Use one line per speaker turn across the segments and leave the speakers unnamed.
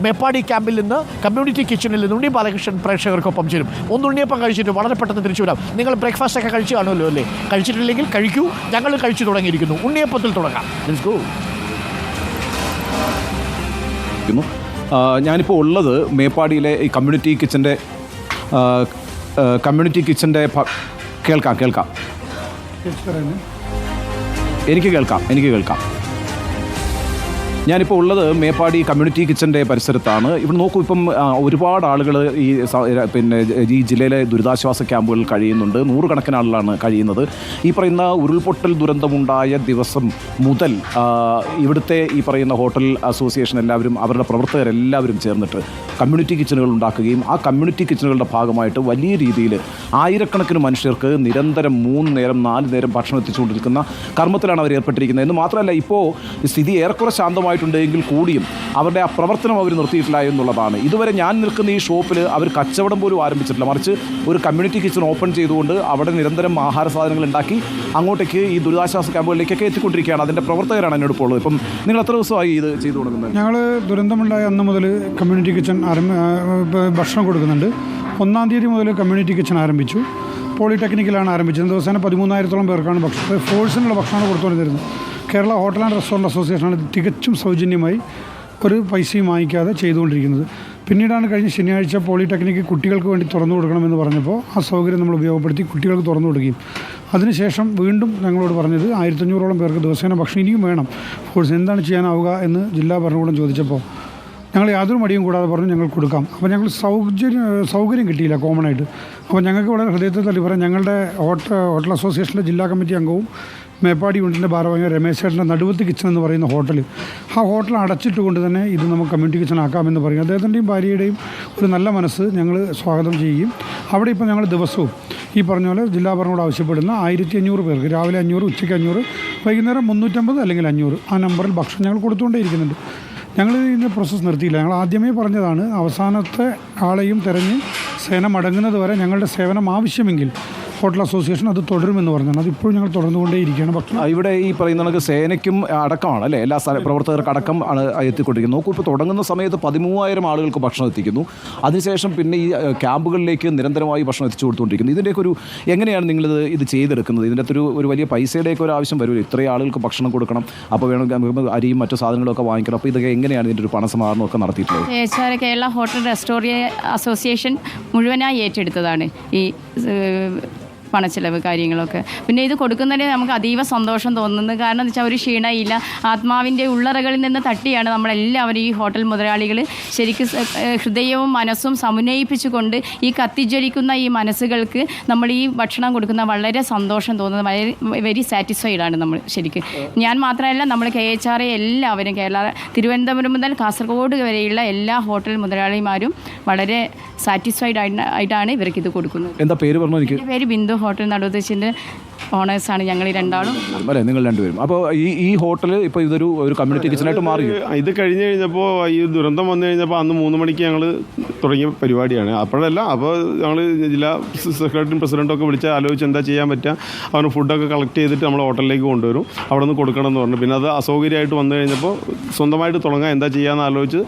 മേപ്പാടി ക്യാമ്പിൽ നിന്ന് കമ്മ്യൂണിറ്റി കിച്ചണിൽ നിന്ന് ഉണ്ണി ബാലകൃഷ്ണൻ പ്രേക്ഷകർക്കൊപ്പം ചേരും. ഒന്ന് ഉണ്ണിയപ്പം കഴിച്ചിട്ട് വളരെ പെട്ടെന്ന് തിരിച്ചു വരാം. നിങ്ങൾ ബ്രേക്ക്ഫാസ്റ്റ് ഒക്കെ കഴിച്ചു കാണുമല്ലോ അല്ലേ? കഴിച്ചിട്ടില്ലെങ്കിൽ കഴിക്കൂ. ഞങ്ങൾ കഴിച്ചു തുടങ്ങിയിരിക്കുന്നു. ഉണ്ണിയപ്പത്തിൽ തുടങ്ങാം. ലെറ്റ്സ് ഗോ
ഞാനിപ്പോൾ ഉള്ളത് മേപ്പാടിയിലെ ഈ കമ്മ്യൂണിറ്റി കിച്ചന്റെ കമ്മ്യൂണിറ്റി കിച്ചന്റെ കേൾക്കാം കേൾക്കാം. എനിക്ക് കേൾക്കാം എനിക്ക് കേൾക്കാം. ഞാനിപ്പോൾ ഉള്ളത് മേപ്പാടി കമ്മ്യൂണിറ്റി കിച്ചന്റെ പരിസരത്താണ്. ഇവിടെ നോക്കൂ ഇപ്പം ഒരുപാട് ആളുകൾ ഈ പിന്നെ ഈ ജില്ലയിലെ ദുരിതാശ്വാസ ക്യാമ്പുകളിൽ കഴിയുന്നുണ്ട്. നൂറുകണക്കിന് ആളുകളാണ് കഴിയുന്നത്. ഈ പറയുന്ന ഉരുൾപൊട്ടൽ ദുരന്തമുണ്ടായ ദിവസം മുതൽ ഇവിടുത്തെ ഈ പറയുന്ന ഹോട്ടൽ അസോസിയേഷൻ എല്ലാവരും അവരുടെ പ്രവർത്തകരെല്ലാവരും ചേർന്നിട്ട് കമ്മ്യൂണിറ്റി കിച്ചണുകൾ ഉണ്ടാക്കുകയും ആ കമ്മ്യൂണിറ്റി കിച്ചണുകളുടെ ഭാഗമായിട്ട് വലിയ രീതിയിൽ ആയിരക്കണക്കിന് മനുഷ്യർക്ക് നിരന്തരം മൂന്ന് നേരം നാല് നേരം ഭക്ഷണം എത്തിച്ചുകൊണ്ടിരിക്കുന്ന കർമ്മത്തിലാണ് അവർ ഏർപ്പെട്ടിരിക്കുന്നത് എന്ന് മാത്രമല്ല ഇപ്പോൾ സ്ഥിതി ഏറെക്കുറെ ശാന്തമായിട്ടുണ്ടെങ്കിൽ കൂടിയും അവരുടെ ആ പ്രവർത്തനം അവർ നിർത്തിയിട്ടില്ല എന്നുള്ളതാണ്. ഇതുവരെ ഞാൻ നിൽക്കുന്ന ഈ ഷോപ്പിൽ അവർ കച്ചവടം പോലും ആരംഭിച്ചിട്ടില്ല. മറിച്ച് ഒരു കമ്മ്യൂണിറ്റി കിച്ചൺ ഓപ്പൺ ചെയ്തുകൊണ്ട് അവിടെ നിരന്തരം ആഹാര സാധനങ്ങൾ ഉണ്ടാക്കി അങ്ങോട്ടേക്ക് ഈ ദുരിതാശ്വാസ ക്യാമ്പുകളിലേക്കൊക്കെ എത്തിക്കൊണ്ടിരിക്കുകയാണ്. അതിന്റെ പ്രവർത്തകരാണ് എന്നോട് ഇപ്പോൾ ഇപ്പം നിങ്ങൾ എത്ര ദിവസമായി ഇത് ചെയ്തു തുടങ്ങുന്നത്?
ഞങ്ങൾ ദുരന്തമുണ്ടായ അന്ന് മുതൽ കമ്മ്യൂണിറ്റി കിച്ചൺ ആരംഭ ഭക്ഷണം കൊടുക്കുന്നുണ്ട്. ഒന്നാം തീയതി മുതൽ കമ്മ്യൂണിറ്റി കിച്ചൺ ആരംഭിച്ചു. പോളിടെക്നിക്കിലാണ് ആരംഭിച്ചത്. ദിവസേന പതിമൂന്നായിരത്തോളം പേർക്കാണ് ഭക്ഷണം ഫോഴ്സിനുള്ള ഭക്ഷണമാണ് കൊടുത്തുകൊണ്ടിരുന്നത്. കേരള ഹോട്ടൽ ആൻഡ് റെസ്റ്റോറന്റ് അസോസിയേഷനാണ് ഇത് തികച്ചും സൗജന്യമായി ഒരു പൈസയും വാങ്ങിക്കാതെ ചെയ്തുകൊണ്ടിരിക്കുന്നത്. പിന്നീടാണ് കഴിഞ്ഞ ശനിയാഴ്ച പോളിടെക്നിക്ക് കുട്ടികൾക്ക് വേണ്ടി തുറന്നു കൊടുക്കണമെന്ന് പറഞ്ഞപ്പോൾ ആ സൗകര്യം നമ്മൾ ഉപയോഗപ്പെടുത്തി കുട്ടികൾക്ക് തുറന്നു കൊടുക്കുകയും. അതിനുശേഷം വീണ്ടും ഞങ്ങളോട് പറഞ്ഞത് ആയിരത്തഞ്ഞൂറോളം പേർക്ക് ദിവസേന ഭക്ഷണം ഇനിയും വേണം. കോഴ്സ് എന്താണ് ചെയ്യാനാവുക എന്ന് ജില്ലാ ഭരണകൂടം ചോദിച്ചപ്പോൾ ഞങ്ങൾ യാതൊരു മടിയും കൂടാതെ പറഞ്ഞു ഞങ്ങൾ കൊടുക്കാം. അപ്പോൾ ഞങ്ങൾ സൗകര്യം സൗകര്യം കിട്ടിയില്ല കോമൺ ആയിട്ട്. അപ്പോൾ ഞങ്ങൾക്ക് വളരെ ഹൃദയത്തിൽ തള്ളി പറയാം ഞങ്ങളുടെ ഹോട്ടൽ ഹോട്ടൽ അസോസിയേഷനിലെ ജില്ലാ കമ്മിറ്റി അംഗവും മേപ്പാടി യൂണിറ്റിന്റെ ഭാരവാഹിയായ രമേശ് ചേട്ടന്റെ നടുവത്ത് കിച്ചൺ എന്ന് പറയുന്ന ഹോട്ടൽ ആ ഹോട്ടൽ അടച്ചിട്ട് കൊണ്ട് തന്നെ ഇത് നമുക്ക് കമ്മ്യൂണിറ്റി കിച്ചൺ ആക്കാമെന്ന് പറയും. അദ്ദേഹത്തിന്റെയും ഭാര്യയുടെയും ഒരു നല്ല മനസ്സ് ഞങ്ങൾ സ്വാഗതം ചെയ്യും അവിടെ ഇപ്പോൾ ഞങ്ങൾ ദിവസവും ഈ പറഞ്ഞ പോലെ ജില്ലാ ഭരണകൂടം ആവശ്യപ്പെടുന്ന ആയിരത്തി അഞ്ഞൂറ് പേർക്ക് രാവിലെ അഞ്ഞൂറ് ഉച്ചയ്ക്ക് അഞ്ഞൂറ് വൈകുന്നേരം മുന്നൂറ്റമ്പത് അല്ലെങ്കിൽ അഞ്ഞൂറ് ആ നമ്പറിൽ ഭക്ഷണം ഞങ്ങൾ കൊടുത്തുകൊണ്ടേയിരിക്കുന്നുണ്ട് ഞങ്ങൾ ഇതിന്റെ പ്രോസസ്സ് നിർത്തിയില്ല. ഞങ്ങൾ ആദ്യമേ പറഞ്ഞതാണ് അവസാനത്തെ ആളെയും തിരഞ്ഞ് സേന മടങ്ങുന്നത് വരെ ഞങ്ങളുടെ സേവനം ആവശ്യമെങ്കിൽ ഹോട്ടൽ അസോസിയേഷൻ അത് തുടരുമെന്ന് പറഞ്ഞാണ്. അതിപ്പോഴും ഞങ്ങൾ തുടർന്നുകൊണ്ടേയിരിക്കുകയാണ്. പക്ഷേ
ഇവിടെ ഈ പറയുന്ന കണക്ക് സേനയ്ക്കും അടക്കമാണ് അല്ലേ? എല്ലാ സ്ഥല പ്രവർത്തകർക്ക് അടക്കം ആണ് എത്തിക്കൊണ്ടിരിക്കുന്നത്. നോക്കൂ ഇപ്പോൾ തുടങ്ങുന്ന സമയത്ത് പതിമൂവായിരം ആളുകൾക്ക് ഭക്ഷണം എത്തിക്കുന്നു. അതിനുശേഷം പിന്നെ ഈ ക്യാമ്പുകളിലേക്ക് നിരന്തരമായി ഭക്ഷണം എത്തിച്ചു കൊടുത്തുകൊണ്ടിരിക്കുന്നു. ഇതിന്റെയൊക്കെ ഒരു എങ്ങനെയാണ് നിങ്ങളിത് ഇത് ചെയ്തെടുക്കുന്നത്? ഇതിന്റെ അകത്തൊരു ഒരു വലിയ പൈസയുടെയൊക്കെ ഒരു ആവശ്യം വരുമല്ലോ ഇത്രയും ആളുകൾക്ക് ഭക്ഷണം കൊടുക്കണം. അപ്പോൾ വേണം അരിയും മറ്റു സാധനങ്ങളൊക്കെ വാങ്ങിക്കണം. അപ്പോൾ ഇതൊക്കെ എങ്ങനെയാണ് ഇതിന്റെ ഒരു പണസമാഹരണമൊക്കെ നടത്തിയിട്ടുള്ളത്?
കേരള ഹോട്ടൽ റെസ്റ്റോറിയ അസോസിയേഷൻ മുഴുവനായി ഏറ്റെടുത്തതാണ്. ഈ പണച്ചെലവ് കാര്യങ്ങളൊക്കെ. പിന്നെ ഇത് കൊടുക്കുന്നതിന് നമുക്ക് അതീവ സന്തോഷം തോന്നുന്നത് കാരണം എന്ന് വെച്ചാൽ ഒരു ക്ഷീണയില്ല. ആത്മാവിന്റെ ഉള്ളറകളിൽ നിന്ന് തട്ടിയാണ് നമ്മളെല്ലാവരും ഈ ഹോട്ടൽ മുതലാളികൾ ശരിക്കും ഹൃദയവും മനസ്സും സമന്വയിപ്പിച്ചുകൊണ്ട് ഈ കത്തിജ്വലിക്കുന്ന ഈ മനസ്സുകൾക്ക് നമ്മൾ ഈ ഭക്ഷണം കൊടുക്കുന്ന വളരെ സന്തോഷം തോന്നുന്നത് വളരെ വെരി സാറ്റിസ്ഫൈഡ് ആണ് നമ്മൾ ശരിക്കും. ഞാൻ മാത്രമല്ല നമ്മൾ കെ എച്ച് ആർ എല്ലാവരും കേരള തിരുവനന്തപുരം മുതൽ കാസർഗോഡ് വരെയുള്ള എല്ലാ ഹോട്ടൽ മുതലാളിമാരും വളരെ സാറ്റിസ്ഫൈഡ് ആയിട്ടാണ് ഇവർക്ക് ഇത് കൊടുക്കുന്നത്.
എന്താ പേര് പറഞ്ഞു എനിക്ക്?
പേര് ബിന്ദു. ഹോട്ടൽ നടുവത്തച്ചിന്റെ ഓണേഴ്സാണ് ഞങ്ങൾ ഈ രണ്ടാളും.
അല്ലേ നിങ്ങൾ രണ്ടുപേരും. അപ്പോൾ ഈ ഈ ഹോട്ടൽ ഇപ്പോൾ ഇതൊരു ഒരു കമ്മ്യൂണിറ്റി കിച്ചണായിട്ട് മാറി
ഇത് കഴിഞ്ഞ് കഴിഞ്ഞപ്പോൾ ഈ ദുരന്തം വന്നു കഴിഞ്ഞപ്പോൾ അന്ന് മൂന്ന് മണിക്ക് ഞങ്ങൾ തുടങ്ങിയ പരിപാടിയാണ്. അപ്പോഴല്ല അപ്പോൾ ഞങ്ങൾ ജില്ലാ സെക്രട്ടറിയും പ്രസിഡന്റൊക്കെ വിളിച്ച് ആലോചിച്ച് എന്താ ചെയ്യാൻ പറ്റുക അവന് ഫുഡൊക്കെ കളക്ട് ചെയ്തിട്ട് നമ്മൾ ഹോട്ടലിലേക്ക് കൊണ്ടുവരും. അവിടെ നിന്ന് കൊടുക്കണം എന്ന് പറഞ്ഞു. പിന്നെ അത് അസൗകര്യമായിട്ട് വന്നു കഴിഞ്ഞപ്പോൾ സ്വന്തമായിട്ട് തുടങ്ങാൻ എന്താ ചെയ്യാമെന്ന് ആലോചിച്ച്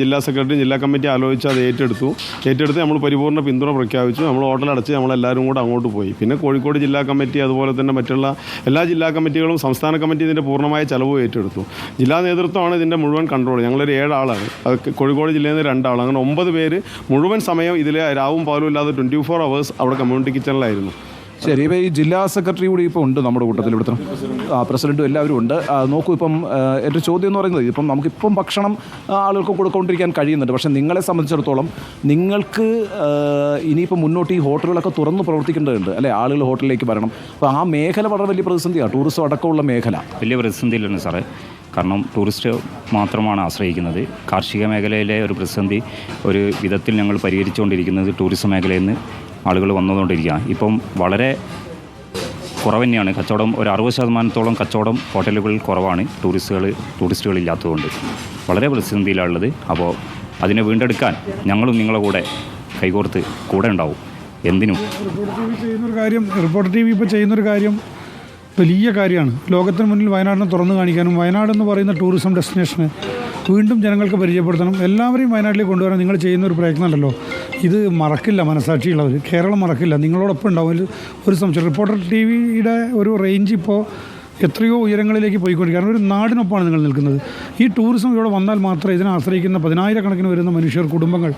ജില്ലാ സെക്രട്ടറി ജില്ലാ കമ്മിറ്റി ആലോചിച്ച് അത് ഏറ്റെടുത്തു. ഏറ്റെടുത്ത് നമ്മൾ പരിപൂർണ പിന്തുണ പ്രഖ്യാപിച്ചു. നമ്മൾ ഹോട്ടൽ അടച്ച് നമ്മളെല്ലാവരും കൂടെ അങ്ങോട്ട് പോയി. പിന്നെ കോഴിക്കോട് ജില്ലാ കമ്മിറ്റി അതുപോലെ തന്നെ മറ്റുള്ള എല്ലാ ജില്ലാ കമ്മിറ്റികളും സംസ്ഥാന കമ്മിറ്റി ഇതിന്റെ പൂർണമായ ചെലവ് ഏറ്റെടുത്തു. ജില്ലാ നേതൃത്വമാണ് ഇതിന്റെ മുഴുവൻ കൺട്രോൾ ഞങ്ങളൊരു ഏഴാളാണ്. അത് കോഴിക്കോട് ജില്ലയിൽ നിന്ന് രണ്ടാൾ അങ്ങനെ ഒമ്പത് പേര് മുഴുവൻ സമയം ഇതിൽ രാവും പാലും ഇല്ലാതെ ട്വന്റി ഫോർ അവേഴ്സ് അവിടെ കമ്മ്യൂണിറ്റി കിച്ചണിലായിരുന്നു
ശരി ഇപ്പോൾ ഈ ജില്ലാ സെക്രട്ടറി കൂടി ഇപ്പോൾ ഉണ്ട് നമ്മുടെ കൂട്ടത്തിൽ ഇവിടുത്തെ. ആ പ്രസിഡന്റും എല്ലാവരും ഉണ്ട്. നോക്കൂ ഇപ്പം എന്റെ ചോദ്യം എന്ന് പറയുന്നത് ഇപ്പം നമുക്കിപ്പം ഭക്ഷണം ആളുകൾക്ക് കൊടുക്കൊണ്ടിരിക്കാൻ കഴിയുന്നുണ്ട്. പക്ഷേ നിങ്ങളെ സംബന്ധിച്ചിടത്തോളം നിങ്ങൾക്ക് ഇനിയിപ്പോൾ മുന്നോട്ട് ഈ ഹോട്ടലുകളൊക്കെ തുറന്ന് പ്രവർത്തിക്കേണ്ടതുണ്ട്. അല്ലേ? ആളുകൾ ഹോട്ടലിലേക്ക് വരണം. അപ്പോൾ ആ മേഖല വളരെ വലിയ പ്രതിസന്ധിയാണ് ടൂറിസം അടക്കമുള്ള മേഖല.
വലിയ പ്രതിസന്ധിയിലാണ് സാറേ? കാരണം ടൂറിസ്റ്റ് മാത്രമാണ് ആശ്രയിക്കുന്നത്. കാർഷിക മേഖലയിലെ ഒരു പ്രതിസന്ധി ഒരു വിധത്തിൽ ഞങ്ങൾ പരിഹരിച്ചുകൊണ്ടിരിക്കുന്നത് ടൂറിസം മേഖലയിൽ നിന്ന് ആളുകൾ വന്നുകൊണ്ടിരിക്കുക ഇപ്പം വളരെ കുറവ് തന്നെയാണ് കച്ചവടം ഒരു അറുപത് ശതമാനത്തോളം കച്ചവടം ഹോട്ടലുകളിൽ കുറവാണ്. ടൂറിസ്റ്റുകൾ ടൂറിസ്റ്റുകൾ ഇല്ലാത്തതുകൊണ്ട്. വളരെ പ്രതിസന്ധിയിലാണുള്ളത്. അപ്പോൾ അതിനെ വീണ്ടെടുക്കാൻ ഞങ്ങളും നിങ്ങളെ കൂടെ കൈകോർത്ത് കൂടെ ഉണ്ടാവും. എന്തിനും?
ചെയ്യുന്നൊരു കാര്യം റിപ്പോർട്ടർ ടി വി ഇപ്പോൾ ചെയ്യുന്നൊരു കാര്യം വലിയ കാര്യമാണ്. ലോകത്തിന് മുന്നിൽ വയനാടിനെ തുറന്നു കാണിക്കാനും വയനാട് എന്ന് പറയുന്ന ടൂറിസം ഡെസ്റ്റിനേഷന് വീണ്ടും ജനങ്ങൾക്ക് പരിചയപ്പെടുത്തണം. എല്ലാവരെയും വയനാട്ടിലേക്ക് കൊണ്ടുവരാൻ നിങ്ങൾ ചെയ്യുന്ന ഒരു പ്രയത്നം ഉണ്ടല്ലോ. ഇത് മറക്കില്ല മനസാക്ഷിയുള്ളവർ കേരളം മറക്കില്ല. നിങ്ങളോടൊപ്പം ഉണ്ടാവും. ഒരു- സംശയം. റിപ്പോർട്ടർ ടി വിയുടെ ഒരു റേഞ്ച് ഇപ്പോൾ എത്രയോ ഉയരങ്ങളിലേക്ക് പോയിക്കൊണ്ടിരിക്കുക കാരണം ഒരു നാടിനൊപ്പമാണ് നിങ്ങൾ നിൽക്കുന്നത്. ഈ ടൂറിസം ഇവിടെ വന്നാൽ മാത്രമേ ഇതിനെ ആശ്രയിക്കുന്ന പതിനായിരക്കണക്കിന് വരുന്ന മനുഷ്യർ കുടുംബങ്ങൾ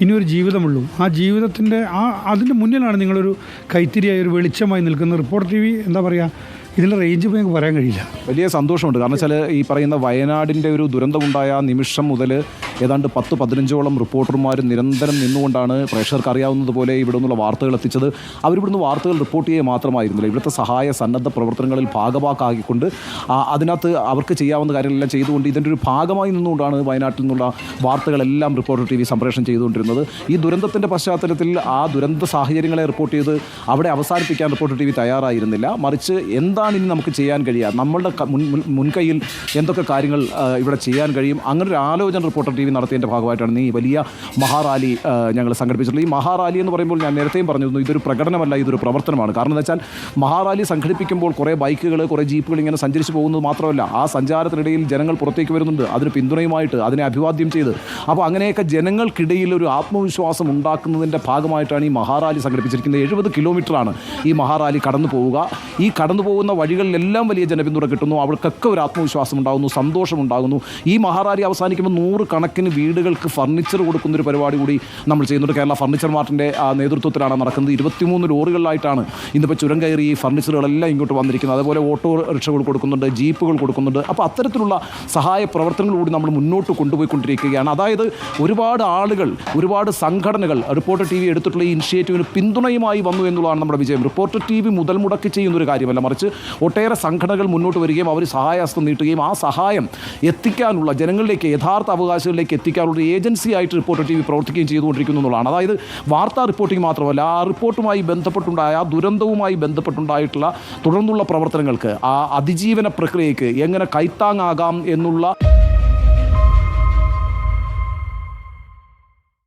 ഇനിയൊരു ജീവിതമുള്ളൂ. ആ ജീവിതത്തിന്റെ ആ അതിന്റെ മുന്നിലാണ് നിങ്ങളൊരു കൈത്തിരിയായി ഒരു വെളിച്ചമായി നിൽക്കുന്ന റിപ്പോർട്ട് ടി വി എന്താ പറയുക ഇതിന്റെ റേഞ്ച് ഇപ്പോൾ ഞങ്ങൾക്ക് പറയാൻ കഴിയില്ല.
വലിയ സന്തോഷമുണ്ട്. കാരണം വെച്ചാൽ ഈ പറയുന്ന വയനാടിന്റെ ഒരു ദുരന്തമുണ്ടായ നിമിഷം മുതൽ ഏതാണ്ട് പത്ത് പതിനഞ്ചോളം റിപ്പോർട്ടർമാർ നിരന്തരം നിന്നുകൊണ്ടാണ് പ്രേക്ഷകർക്ക് അറിയാവുന്നതുപോലെ ഇവിടെ നിന്നുള്ള വാർത്തകൾ എത്തിച്ചത്. അവരിവിടുന്ന് വാർത്തകൾ റിപ്പോർട്ട് ചെയ്യുക മാത്രമായിരുന്നില്ല. ഇവിടുത്തെ സഹായ സന്നദ്ധ പ്രവർത്തനങ്ങളിൽ ഭാഗഭാക്കാക്കിക്കൊണ്ട് അതിനകത്ത് അവർക്ക് ചെയ്യാവുന്ന കാര്യങ്ങളെല്ലാം ചെയ്തുകൊണ്ട് ഇതിന്റെ ഒരു ഭാഗമായി നിന്നുകൊണ്ടാണ് വയനാട്ടിൽ നിന്നുള്ള വാർത്തകളെല്ലാം റിപ്പോർട്ടർ ടി വി സംപ്രേഷണം ചെയ്തുകൊണ്ടിരുന്നത്. ഈ ദുരന്തത്തിന്റെ പശ്ചാത്തലത്തിൽ ആ ദുരന്ത സാഹചര്യങ്ങളെ റിപ്പോർട്ട് ചെയ്ത് അവിടെ അവസാനിപ്പിക്കാൻ റിപ്പോർട്ടർ ടി വി തയ്യാറായിരുന്നില്ല. മറിച്ച് എന്താണ് ഇനി നമുക്ക് ചെയ്യാൻ കഴിയുക? നമ്മളുടെ മുൻ മുൻ- മുൻകൈയിൽ എന്തൊക്കെ കാര്യങ്ങൾ ഇവിടെ ചെയ്യാൻ കഴിയും? അങ്ങനെ ഒരു ആലോചന റിപ്പോർട്ടർ ടി വി നടത്തിയതിന്റെ ഭാഗമായിട്ടാണ് ഈ വലിയ മഹാറാലി ഞങ്ങൾ സംഘടിപ്പിച്ചിട്ടുള്ളത്. ഈ മഹാറാലി എന്ന് പറയുമ്പോൾ ഞാൻ നേരത്തെയും പറഞ്ഞിരുന്നു ഇതൊരു പ്രകടനമല്ല ഇതൊരു പ്രവർത്തനമാണ്. കാരണം എന്താ വെച്ചാൽ മഹാറാലി സംഘടിപ്പിക്കുമ്പോൾ കുറേ ബൈക്കുകൾ കുറേ ജീപ്പുകൾ ഇങ്ങനെ സഞ്ചരിച്ച് പോകുന്നത് മാത്രമല്ല ആ സഞ്ചാരത്തിനിടയിൽ ജനങ്ങൾ പുറത്തേക്ക് വരുന്നുണ്ട് അതിന് പിന്തുണയുമായിട്ട് അതിനെ അഭിവാദ്യം ചെയ്ത്. അപ്പോൾ അങ്ങനെയൊക്കെ ജനങ്ങൾക്കിടയിൽ ഒരു ആത്മവിശ്വാസം ഉണ്ടാക്കുന്നതിന്റെ ഭാഗമായിട്ടാണ് ഈ മഹാറാലി സംഘടിപ്പിച്ചിരിക്കുന്നത്. എഴുപത് കിലോമീറ്ററാണ് ഈ മഹാറാലി കടന്നു പോവുക. ഈ കടന്നു പോകുന്ന വഴികളിലെല്ലാം വലിയ ജനപിന്തുണ കിട്ടുന്നു അവർക്കൊക്കെ ഒരു ആത്മവിശ്വാസം ഉണ്ടാകുന്നു സന്തോഷമുണ്ടാകുന്നു. ഈ മഹാറാലി അവസാനിക്കുമ്പോൾ നൂറ് കണക്കിന് വീടുകൾക്ക് ഫർണിച്ചർ കൊടുക്കുന്ന ഒരു പരിപാടി കൂടി നമ്മൾ ചെയ്യുന്നുണ്ട്. കേരള ഫർണിച്ചർ മാർട്ടിന്റെ നേതൃത്വത്തിലാണ് നടക്കുന്നത്. ഇരുപത്തിമൂന്ന് ലോറികളിലായിട്ടാണ് ഇന്നിപ്പോൾ ചുരം കയറി ഈ ഫർണിച്ചറുകളെല്ലാം ഇങ്ങോട്ട് വന്നിരിക്കുന്നത്. അതുപോലെ ഓട്ടോ റിക്ഷകൾ കൊടുക്കുന്നുണ്ട് ജീപ്പുകൾ കൊടുക്കുന്നുണ്ട്. അപ്പോൾ അത്തരത്തിലുള്ള സഹായ പ്രവർത്തനങ്ങൾ കൂടി നമ്മൾ മുന്നോട്ട് കൊണ്ടുപോയിക്കൊണ്ടിരിക്കുകയാണ്. അതായത് ഒരുപാട് ആളുകൾ ഒരുപാട് സംഘടനകൾ റിപ്പോർട്ടർ ടി വി എടുത്തിട്ടുള്ള ഈ ഇനിഷ്യേറ്റീവിന് പിന്തുണയുമായി വന്നു എന്നുള്ളതാണ് നമ്മുടെ വിജയം. റിപ്പോർട്ടർ ടി വി മുതൽ മുടക്കി ചെയ്യുന്ന ഒരു കാര്യമല്ല. മറിച്ച് ഒട്ടേറെ സംഘടനകൾ മുന്നോട്ട് വരികയും അവർ സഹായഹസ്തം നീട്ടുകയും ആ സഹായം എത്തിക്കാനുള്ള ജനങ്ങളിലേക്ക് യഥാർത്ഥ അവകാശങ്ങളിലേക്ക് എത്തിക്കാനുള്ള ഒരു ഏജൻസി ആയിട്ട് റിപ്പോർട്ടർ ടി വി പ്രവർത്തിക്കുകയും ചെയ്തുകൊണ്ടിരിക്കുന്നു എന്നുള്ളതാണ്. അതായത് വാർത്താ റിപ്പോർട്ടിംഗ് മാത്രമല്ല ആ റിപ്പോർട്ടുമായി ബന്ധപ്പെട്ടുണ്ടായ ആ ദുരന്തവുമായി ബന്ധപ്പെട്ടുണ്ടായിട്ടുള്ള തുടർന്നുള്ള പ്രവർത്തനങ്ങൾക്ക് ആ അതിജീവന പ്രക്രിയയ്ക്ക് എങ്ങനെ കൈത്താങ്ങാകാം എന്നുള്ള